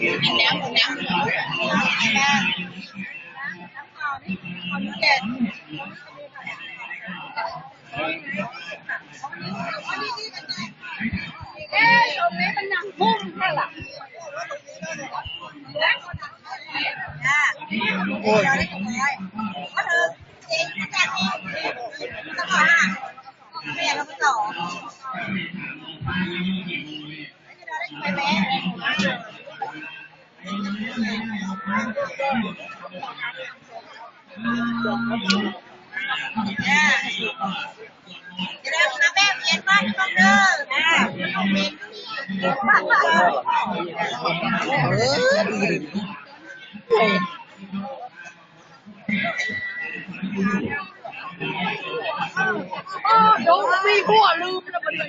กินแล้วหมดแล้วเอ๊ะตรงนี้มันหนังพุ่งแค่ะล่ะโอ้ย จะได้มาแม่เรียนบ้านก็เด้อนะเอออ๋อโดนมีหัวลืมแล้วมันเลย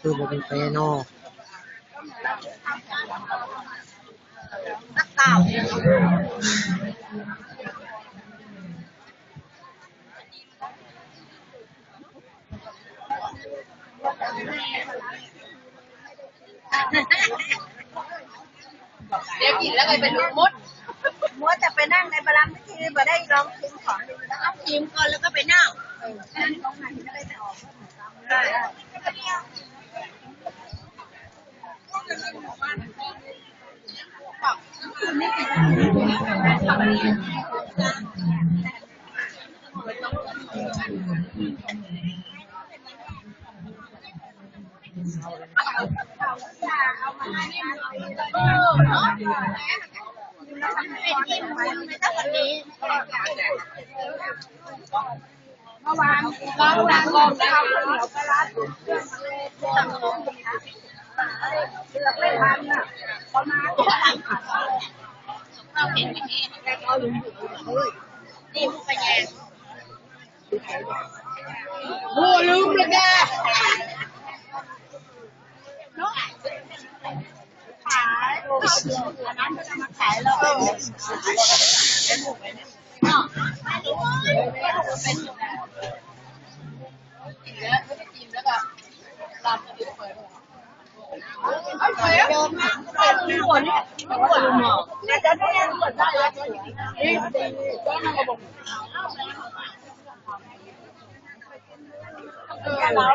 คือบ่เป็นไปเนาะนักข่าวเดี๋ยวกินแล้วก็เป็นลูกมดมัวแต่ไปนั่งในประลัมพิธีมาได้ลองชิมของดีแล้วก็ชิมก่อนแล้วก็ไปนั่งเออเนาะเป็นอิ่มบุญในตั้งวันนี้เมื่อวานลองดังลองดังเลือกไม่ทันอะ ประมาณ เราเห็นอย่างนี้นี่ผู้ประแยงโอ้ลืมเลยแกขายอันนั้นก็จะมาขายแล้วเนาะไม่รู้เป็นอยู่แล้วกินแล้วก็กินแล้วก็รำกันไปเลยเอาไปเดินมาเป็นหัวเนี่ย หัวลุงหมอเนี่ยจะได้ยังเปิดได้แล้วนี่ก็นั่งกระบอกเรา